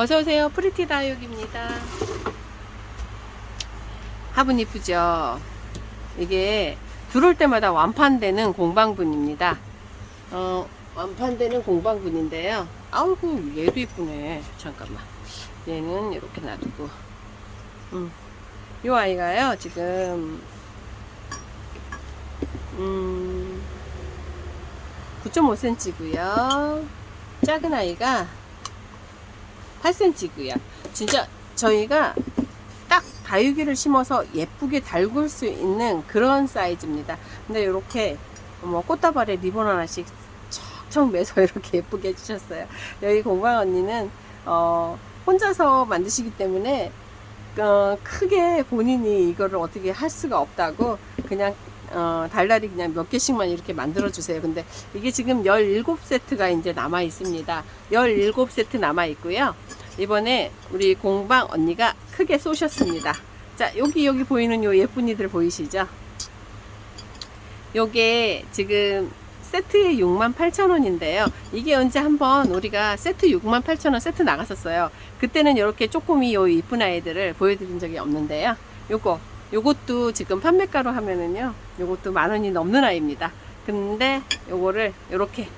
어서오세요. 프리티 다육입니다. 화분 이쁘죠? 이게 들어올 때마다 완판되는 공방분입니다. 어, 완판되는 공방분인데요. 아우고, 얘도 이쁘네. 잠깐만. 얘는 이렇게 놔두고. 음. 요 아이가요, 지금, 음, 9.5cm고요. 작은 아이가 8cm고요. 진짜 저희가 딱 다육이를 심어서 예쁘게 달굴 수 있는 그런 사이즈입니다. 근데 이렇게 뭐 꽃다발에 리본 하나씩 척척 매서 이렇게 예쁘게 해주셨어요. 여기 공방 언니는 어, 혼자서 만드시기 때문에 어, 크게 본인이 이거를 어떻게 할 수가 없다고 그냥 어, 달달이 그냥 몇 개씩만 이렇게 만들어 주세요. 근데 이게 지금 17세트가 이제 남아 있습니다. 17세트 남아 있고요. 이번에 우리 공방 언니가 크게 쏘셨습니다. 자, 여기 여기 보이는 요 예쁜이들 보이시죠? 요게 지금 세트에 68,000원인데요. 이게 언제 한번 우리가 세트 68,000원 세트 나갔었어요. 그때는 이렇게 쪼꼬미 요 이쁜 아이들을 보여드린 적이 없는데요. 요거, 요것도 지금 판매가로 하면은요, 요것도 만 원이 넘는 아이입니다. 근데 요거를 요렇게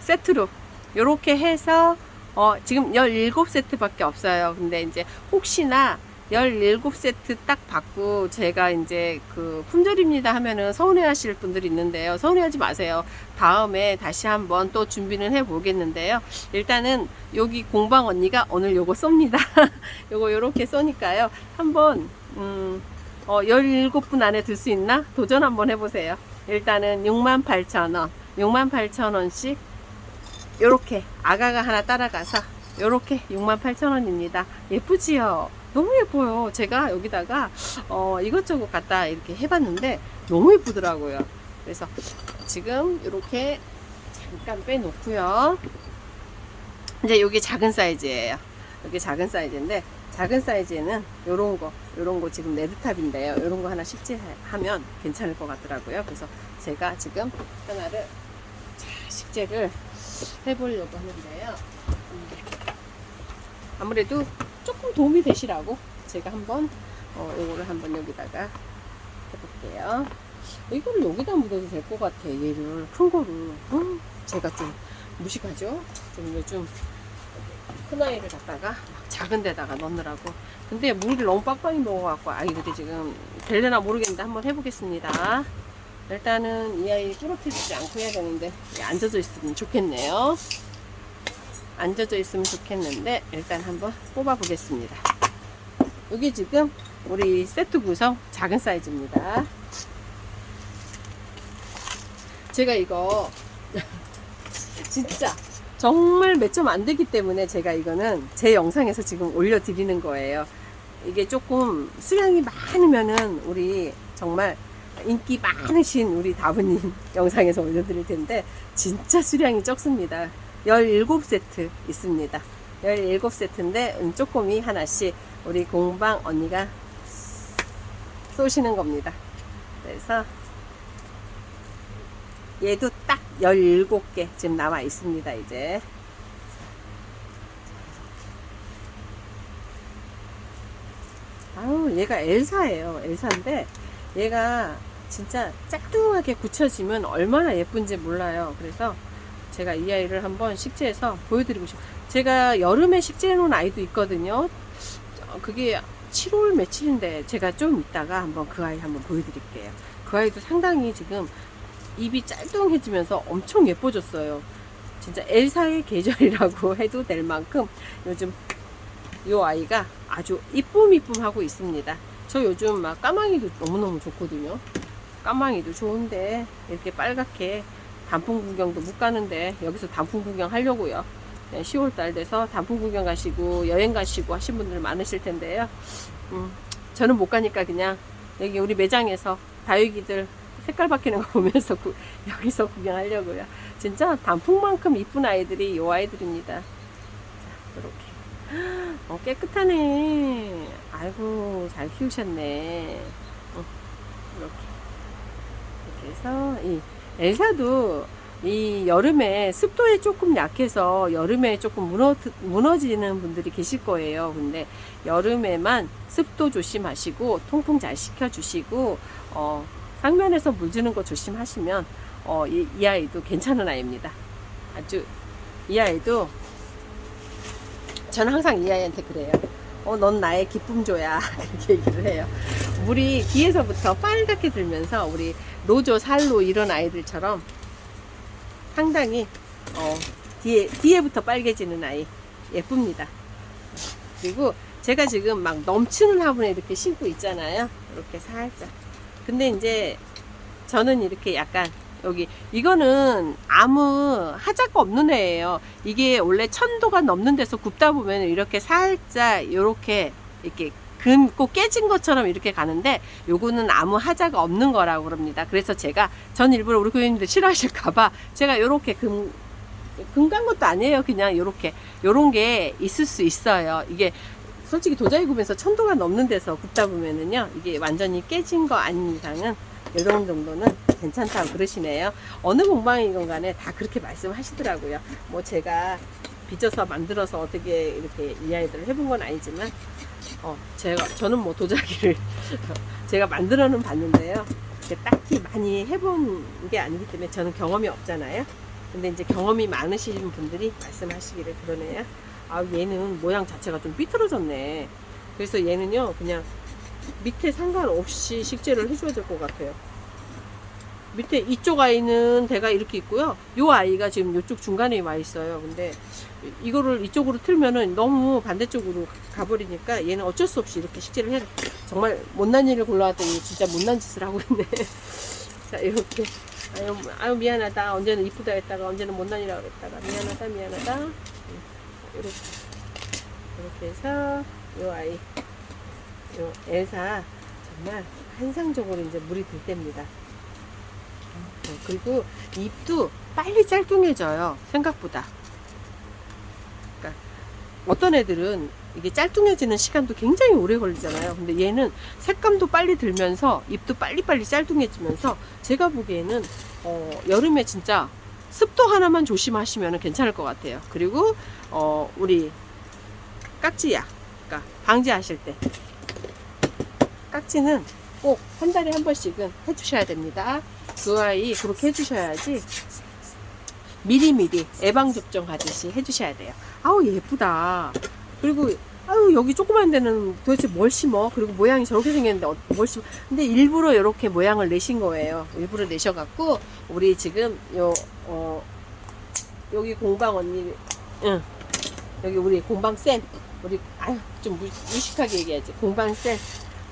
세트로, 요렇게 해서, 어, 지금 17세트 밖에 없어요. 근데 이제 혹시나 17세트 딱 받고 제가 이제 그 품절입니다 하면은 서운해 하실 분들이 있는데요. 서운해 하지 마세요. 다음에 다시 한번 또 준비는 해 보겠는데요. 일단은 여기 공방 언니가 오늘 요거 쏩니다. 요거 요렇게 쏘니까요. 한번, 음, 어, 17분 안에 들 수 있나? 도전 한번 해보세요. 일단은 68,000원, 68,000원씩 요렇게 아가가 하나 따라가서 요렇게 68,000원입니다. 예쁘지요? 너무 예뻐요. 제가 여기다가 어, 이것저것 갖다 이렇게 해봤는데 너무 예쁘더라고요. 그래서 지금 이렇게 잠깐 빼놓고요. 이제 여기 작은 사이즈예요. 여기 작은 사이즈인데 작은 사이즈에는 요런 거, 요런 거 지금 레드탑인데요. 요런 거 하나 식재하면 괜찮을 것 같더라고요. 그래서 제가 지금 하나를 자, 식재를 해보려고 하는데요. 음, 아무래도 조금 도움이 되시라고 제가 한번 어, 요거를 한번 여기다가 해볼게요. 이거를 여기다 묻어도 될 것 같아. 얘를 큰 거를. 음, 제가 좀 무식하죠. 좀 요즘 큰 아이를 갖다가 막 작은 데다가 넣느라고. 근데 물을 너무 빡빡이 먹어갖고 아 이게 지금 될려나 모르겠는데 한번 해보겠습니다. 일단은 이 아이 부러뜨리지 않고 해야 되는데 앉아져 있으면 좋겠네요. 앉아져 있으면 좋겠는데 일단 한번 뽑아 보겠습니다. 여기 지금 우리 세트 구성 작은 사이즈입니다. 제가 이거 진짜 정말 몇 점 안 되기 때문에 제가 이거는 제 영상에서 지금 올려드리는 거예요. 이게 조금 수량이 많으면은 우리 정말 인기 많으신 우리 다부님 영상에서 올려드릴 텐데 진짜 수량이 적습니다. 17세트 있습니다. 17세트인데 음, 쪼꼬미 하나씩 우리 공방 언니가 쏘시는 겁니다. 그래서 얘도 딱 17개 지금 남아 있습니다, 이제. 아우, 얘가 엘사예요. 엘사인데 얘가 진짜 짝뚱하게 굳혀지면 얼마나 예쁜지 몰라요. 그래서 제가 이 아이를 한번 식재해서 보여드리고 싶어요. 제가 여름에 식재해 놓은 아이도 있거든요. 어, 그게 7월 며칠인데 제가 좀 이따가 한번 그 아이 한번 보여드릴게요. 그 아이도 상당히 지금 입이 짤뚱해지면서 엄청 예뻐졌어요. 진짜 엘사의 계절이라고 해도 될 만큼 요즘 이 아이가 아주 이쁨 이쁨 하고 있습니다. 저 요즘 막 까망이도 너무너무 좋거든요. 까망이도 좋은데 이렇게 빨갛게 단풍 구경도 못 가는데 여기서 단풍 구경 하려고요. 10월 달 돼서 단풍 구경 가시고 여행 가시고 하신 분들 많으실 텐데요. 음, 저는 못 가니까 그냥 여기 우리 매장에서 다육이들 색깔 바뀌는 거 보면서 구, 여기서 구경하려고요. 진짜 단풍만큼 이쁜 아이들이 이 아이들입니다. 자, 이렇게. 어, 깨끗하네. 아이고, 잘 키우셨네. 어, 이렇게. 이렇게 해서, 이 엘사도 이 여름에 습도에 조금 약해서 여름에 조금 무너, 무너지는 분들이 계실 거예요. 근데 여름에만 습도 조심하시고 통풍 잘 시켜주시고 어, 상면에서 물 주는 거 조심하시면 어, 이, 이 아이도 괜찮은 아이입니다. 아주 이 아이도 저는 항상 이 아이한테 그래요. 어, 넌 나의 기쁨조야. 그렇게 얘기를 해요. 물이 뒤에서부터 빨갛게 들면서 우리 노조, 살로 이런 아이들처럼 상당히 어, 뒤에, 뒤에부터 빨개지는 아이. 예쁩니다. 그리고 제가 지금 막 넘치는 화분에 이렇게 심고 있잖아요. 이렇게 살짝. 근데 이제 저는 이렇게 약간 여기 이거는 아무 하자가 없는 애예요. 이게 원래 천도가 넘는 데서 굽다 보면 이렇게 살짝 이렇게 이렇게 금고 깨진 것처럼 이렇게 가는데 요거는 아무 하자가 없는 거라고 그럽니다. 그래서 제가 전 일부러 우리 교수님들 싫어하실까봐 제가 이렇게 금 금간 것도 아니에요. 그냥 요렇게 요런 게 있을 수 있어요. 이게 솔직히 도자기 굽에서 천도가 넘는 데서 굽다 보면은요 이게 완전히 깨진 거 아닌 이상은 이런 정도는 괜찮다고 그러시네요. 어느 공방이건 간에 다 그렇게 말씀하시더라고요. 뭐 제가 빚어서 만들어서 어떻게 이렇게 이 아이들을 해본 건 아니지만 어 제가 저는 뭐 도자기를 제가 만들어는 봤는데요. 딱히 많이 해본 게 아니기 때문에 저는 경험이 없잖아요. 근데 이제 경험이 많으신 분들이 말씀하시기를 그러네요. 아 얘는 모양 자체가 좀 삐뚤어졌네. 그래서 얘는요 그냥 밑에 상관없이 식재를 해줘야 될 것 같아요. 밑에 이쪽 아이는 대가 이렇게 있고요. 요 아이가 지금 이쪽 중간에 와 있어요. 근데 이거를 이쪽으로 틀면은 너무 반대쪽으로 가버리니까 얘는 어쩔 수 없이 이렇게 식재를 해야 돼. 정말 못난 일을 골라왔더니 진짜 못난 짓을 하고 있네. 자, 이렇게. 아유, 아유, 미안하다. 언제는 이쁘다 했다가 언제는 못난 일이라고 했다가 미안하다, 미안하다. 이렇게. 이렇게 해서 요 아이. 요 엘사 정말 환상적으로 이제 물이 들 때입니다. 어, 그리고 잎도 빨리 짤뚱해져요. 생각보다. 그러니까 어떤 애들은 이게 짤뚱해지는 시간도 굉장히 오래 걸리잖아요. 근데 얘는 색감도 빨리 들면서 잎도 빨리빨리 짤뚱해지면서 제가 보기에는 어, 여름에 진짜 습도 하나만 조심하시면 괜찮을 것 같아요. 그리고 어, 우리 깍지약, 그러니까 방지하실 때 깍지는 꼭 한 달에 한 번씩은 해주셔야 됩니다. 그 아이 그렇게 해주셔야지 미리미리 예방접종 하듯이 해주셔야 돼요. 아우 예쁘다. 그리고 아유 여기 조그만 데는 도대체 뭘 심어? 그리고 모양이 저렇게 생겼는데 어- 뭘 심어? 근데 일부러 이렇게 모양을 내신 거예요. 일부러 내셔갖고 우리 지금 요 어, 여기 공방 언니, 응 여기 우리 공방 쌤 우리 아유 좀 무, 무식하게 얘기하지 공방 쌤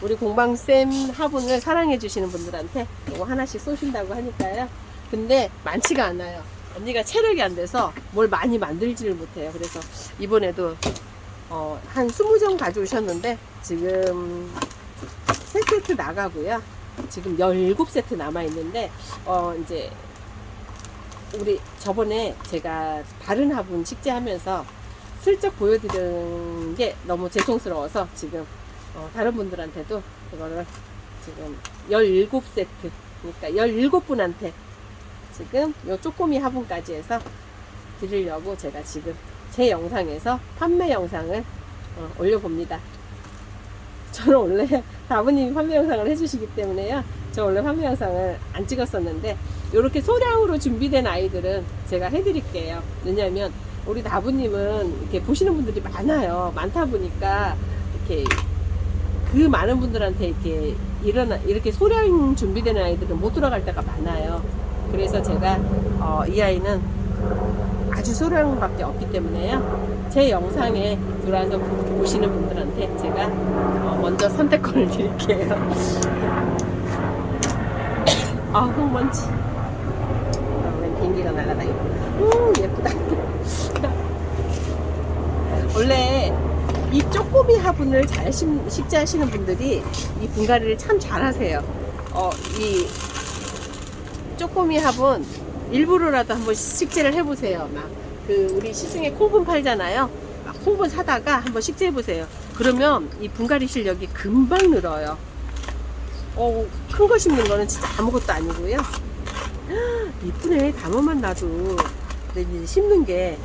우리 공방 쌤 화분을 사랑해 주시는 분들한테 이거 하나씩 쏘신다고 하니까요. 근데 많지가 않아요. 언니가 체력이 안 돼서 뭘 많이 만들지를 못해요. 그래서 이번에도 어, 한 20정 가져오셨는데 지금 3세트 나가고요. 지금 17세트 남아 있는데 어, 이제 우리 저번에 제가 다른 화분 식재하면서 슬쩍 보여드린 게 너무 죄송스러워서 지금 어, 다른 분들한테도 그거를 지금 17세트, 그러니까 17분한테 지금 요 쪼꼬미 화분까지 해서 드리려고 제가 지금 제 영상에서 판매 영상을 어, 올려봅니다. 저는 원래 다부님이 판매 영상을 해주시기 때문에요. 저 원래 판매 영상을 안 찍었었는데 이렇게 소량으로 준비된 아이들은 제가 해드릴게요. 왜냐면 우리 다부님은 이렇게 보시는 분들이 많아요. 많다 보니까 이렇게 그 많은 분들한테 이렇게 일어나 이렇게 소량 준비되는 아이들은 못 들어갈 때가 많아요. 그래서 제가 어, 이 아이는 아 주 소량밖에 없기 때문에요. 제 영상에 들어와서 보시는 분들한테 제가 어, 먼저 선택권을 드릴게요. 아, 흙먼지. 아, 웬 비행기가 날아다니고. 오, 예쁘다. 원래 이 쪼꼬미 화분을 잘 심, 식재하시는 분들이 이 분갈이를 참 잘하세요. 어, 이 쪼꼬미 화분 일부러라도 한번 식재를 해보세요. 막 그 우리 시중에 콩분 팔잖아요. 막 콩분 사다가 한번 식재해 보세요. 그러면 이 분갈이 실력이 금방 늘어요. 어, 큰 거 심는 거는 진짜 아무것도 아니고요. 이쁘네. 담아만 놔도. 근데 이제 심는 게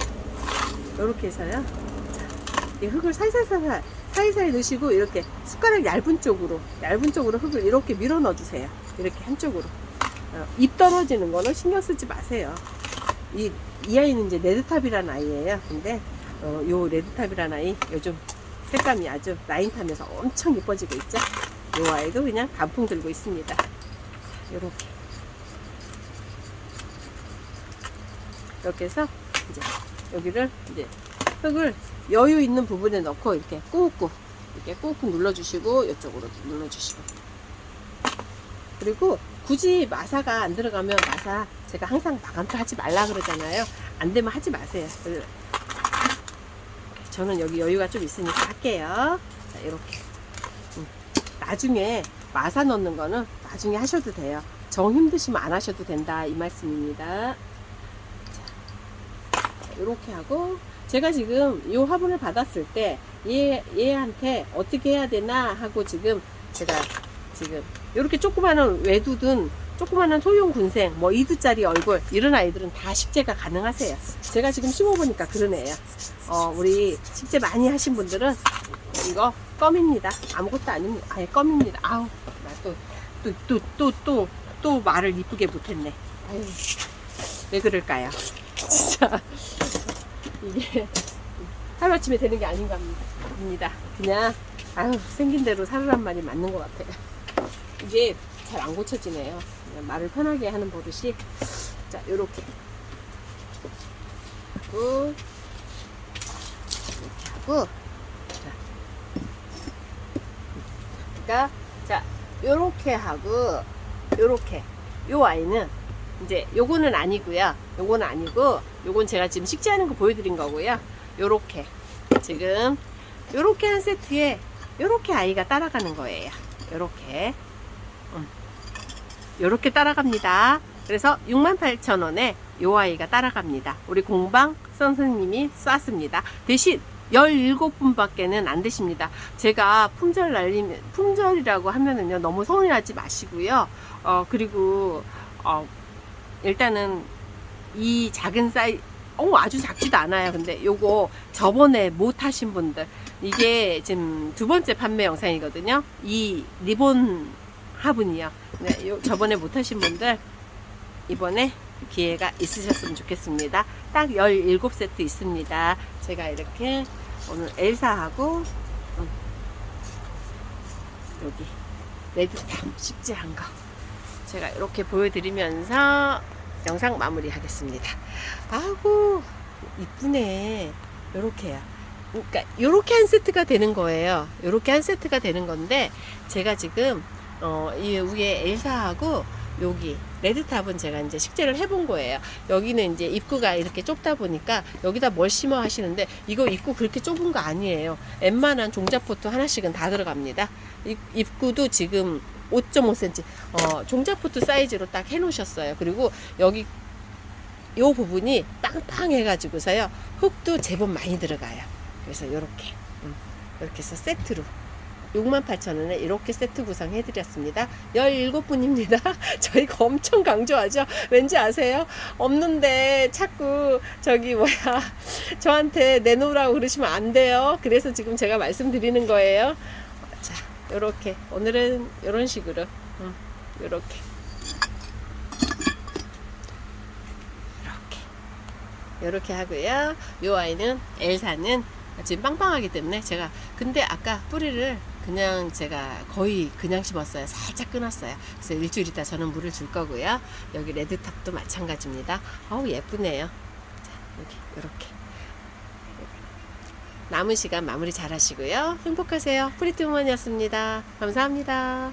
이렇게 해서요. 자, 이 흙을 살살살살 사이사이 넣으시고 이렇게 숟가락 얇은 쪽으로 얇은 쪽으로 흙을 이렇게 밀어 넣어 주세요. 이렇게 한쪽으로. 어, 잎 떨어지는 거는 신경 쓰지 마세요. 이, 이 아이는 이제 레드탑이라는 아이예요. 근데 어, 요 레드탑이라는 아이 요즘 색감이 아주 라인 타면서 엄청 예뻐지고 있죠. 요 아이도 그냥 단풍 들고 있습니다. 요렇게 이렇게 해서 이제 여기를 이제 흙을 여유 있는 부분에 넣고 이렇게 꾹꾹 이렇게 꾹꾹 눌러주시고 이쪽으로 눌러주시고 그리고 굳이 마사가 안 들어가면 마사 제가 항상 마감도 하지 말라 그러잖아요. 안 되면 하지 마세요. 그- 저는 여기 여유가 좀 있으니까 할게요. 자 이렇게. 음. 나중에 마사 넣는 거는 나중에 하셔도 돼요. 정 힘드시면 안 하셔도 된다 이 말씀입니다. 이렇게 하고 제가 지금 이 화분을 받았을 때 얘, 얘한테 어떻게 해야 되나 하고 지금 제가 지금 이렇게 조그마한 외두든 조그마한 소형 군생 뭐 2두짜리 얼굴 이런 아이들은 다 식재가 가능하세요. 제가 지금 심어보니까 그러네요. 어, 우리 식재 많이 하신 분들은 이거 껌입니다. 아무것도 아닙니다. 아예 껌입니다. 아우 나또 또 또 또 또 또 말을 이쁘게 못했네. 아유 왜 그럴까요? 진짜 이게 하루아침에 되는 게 아닌가 합니다. 그냥 아유 생긴 대로 살으란 말이 맞는 것 같아요. 이게 잘 안 고쳐지네요. 말을 편하게 하는 버릇이 자 요렇게 하고 이렇게 하고 자 그러니까 자 요렇게 하고 요렇게 요 아이는 이제 요거는 아니고요. 요거는 아니고 요건 제가 지금 식재하는 거 보여드린 거고요. 요렇게 지금 요렇게 한 세트에 요렇게 아이가 따라가는 거예요. 요렇게 음. 요렇게 따라갑니다. 그래서 68,000원에 요 아이가 따라갑니다. 우리 공방 선생님이 쐈습니다. 대신 17분밖에는 안 되십니다. 제가 품절 날림, 품절이라고 하면은요, 너무 서운해하지 마시고요. 어, 그리고, 어, 일단은 이 작은 사이 어 아주 작지도 않아요 근데 요거 저번에 못 하신 분들 이게 지금 두 번째 판매 영상이거든요 이 리본 화분이요 네, 요 저번에 못 하신 분들 이번에 기회가 있으셨으면 좋겠습니다 딱 17세트 있습니다 제가 이렇게 오늘 엘사하고 음, 여기 레드탑 식재한 거 제가 이렇게 보여드리면서 영상 마무리 하겠습니다. 아구 이쁘네. 요렇게요. 그러니까 요렇게 한 세트가 되는 거예요. 요렇게 한 세트가 되는 건데 제가 지금 어, 이 위에 엘사하고 여기 레드탑은 제가 이제 식재를 해본 거예요. 여기는 이제 입구가 이렇게 좁다 보니까 여기다 뭘 심어 하시는데 이거 입구 그렇게 좁은 거 아니에요. 웬만한 종자포트 하나씩은 다 들어갑니다. 입- 입구도 지금 5.5cm 어, 종자포트 사이즈로 딱 해놓으셨어요. 그리고 여기 요 부분이 빵빵해가지고서요 흙도 제법 많이 들어가요. 그래서 요렇게 음, 이렇게 해서 세트로 68,000원에 이렇게 세트 구성해 드렸습니다. 17분입니다. 저희가 엄청 강조하죠. 왠지 아세요? 없는데 자꾸 저기 뭐야 저한테 내놓으라고 그러시면 안 돼요. 그래서 지금 제가 말씀드리는 거예요. 자, 요렇게 오늘은 요런 식으로 음, 요렇게 이렇게 하고요. 요 아이는 엘사는 지금 빵빵하기 때문에 제가 근데 아까 뿌리를 그냥 제가 거의 그냥 심었어요. 살짝 끊었어요. 그래서 일주일 있다 저는 물을 줄 거고요. 여기 레드탑도 마찬가지입니다. 어우 예쁘네요. 자 여기 이렇게 남은 시간 마무리 잘 하시고요. 행복하세요. 프리트우먼이었습니다. 감사합니다.